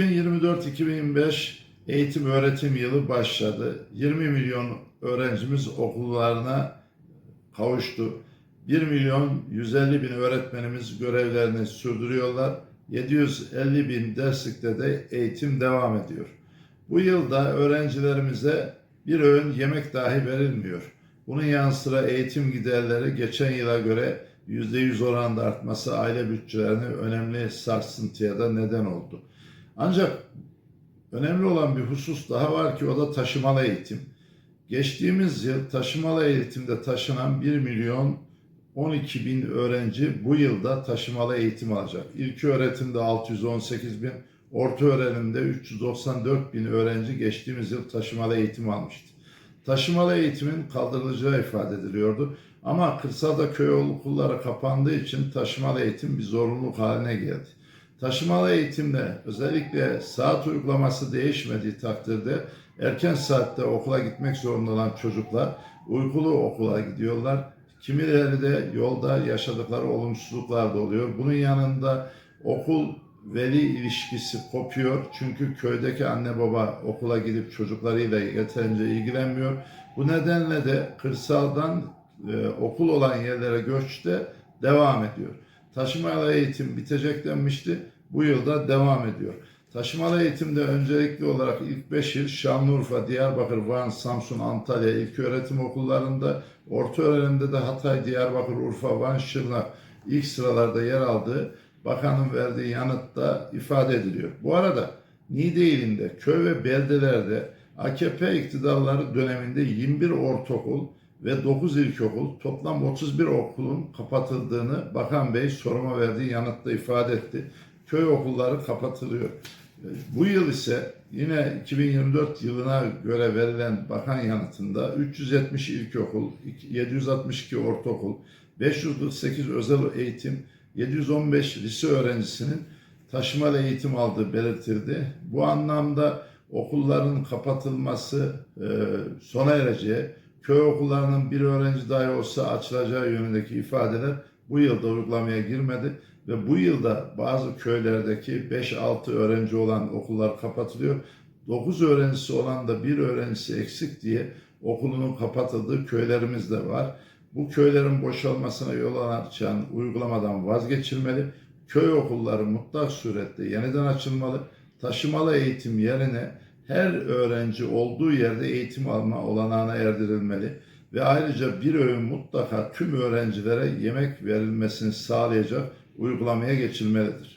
2024-2025 eğitim öğretim yılı başladı. 20 milyon öğrencimiz okullarına kavuştu. 1 milyon 150 bin öğretmenimiz görevlerini sürdürüyorlar. 750 bin derslikte de eğitim devam ediyor. Bu yılda öğrencilerimize bir öğün yemek dahi verilmiyor. Bunun yanı sıra eğitim giderleri geçen yıla göre %100 oranda artması aile bütçelerini önemli sarsıntıya da neden oldu. Ancak önemli olan bir husus daha var ki o da taşımalı eğitim. Geçtiğimiz yıl taşımalı eğitimde taşınan 1 milyon 12 bin öğrenci bu yılda taşımalı eğitim alacak. İlk öğretimde 618 bin, orta öğrenimde 394 bin öğrenci geçtiğimiz yıl taşımalı eğitim almıştı. Taşımalı eğitimin kaldırılacağı ifade ediliyordu. Ama kırsalda köy okulları kapandığı için taşımalı eğitim bir zorunluluk haline geldi. Taşımalı eğitimde özellikle saat uygulaması değişmediği takdirde erken saatte okula gitmek zorunda olan çocuklar uykulu okula gidiyorlar. Kimileri de yolda yaşadıkları olumsuzluklar da oluyor. Bunun yanında okul veli ilişkisi kopuyor. Çünkü köydeki anne baba okula gidip çocuklarıyla yeterince ilgilenmiyor. Bu nedenle de kırsaldan e, okul olan yerlere göçte devam ediyor. Taşımalı eğitim bitecek denmişti. Bu yılda devam ediyor. Taşımalı eğitimde öncelikli olarak ilk 5 yıl Şanlıurfa, Diyarbakır, Van, Samsun, Antalya ilköğretim okullarında, orta öğrenimde de Hatay, Diyarbakır, Urfa, Van, Şırnak ilk sıralarda yer aldığı bakanın verdiği yanıtta ifade ediliyor. Bu arada Niğde ilinde köy ve beldelerde AKP iktidarları döneminde 21 ortaokul ve 9 ilkokul toplam 31 okulun kapatıldığını Bakan Bey soruma verdiği yanıtta ifade etti. Köy okulları kapatılıyor. Bu yıl ise yine 2024 yılına göre verilen bakan yanıtında 370 ilkokul, 762 ortaokul, 548 özel eğitim, 715 lise öğrencisinin taşımalı eğitim aldığı belirtildi. Bu anlamda okulların kapatılması e, sona ereceği, köy okullarının bir öğrenci dahi olsa açılacağı yönündeki ifadeler bu yılda uygulamaya girmedi ve bu yılda bazı köylerdeki 5-6 öğrenci olan okullar kapatılıyor. 9 öğrencisi olan da bir öğrencisi eksik diye okulunun kapatıldığı köylerimiz de var. Bu köylerin boşalmasına yol açan uygulamadan vazgeçilmeli. Köy okulları mutlak surette yeniden açılmalı. Taşımalı eğitim yerine her öğrenci olduğu yerde eğitim alma olanağına erdirilmeli ve ayrıca bir öğün mutlaka tüm öğrencilere yemek verilmesini sağlayacak uygulamaya geçilmelidir.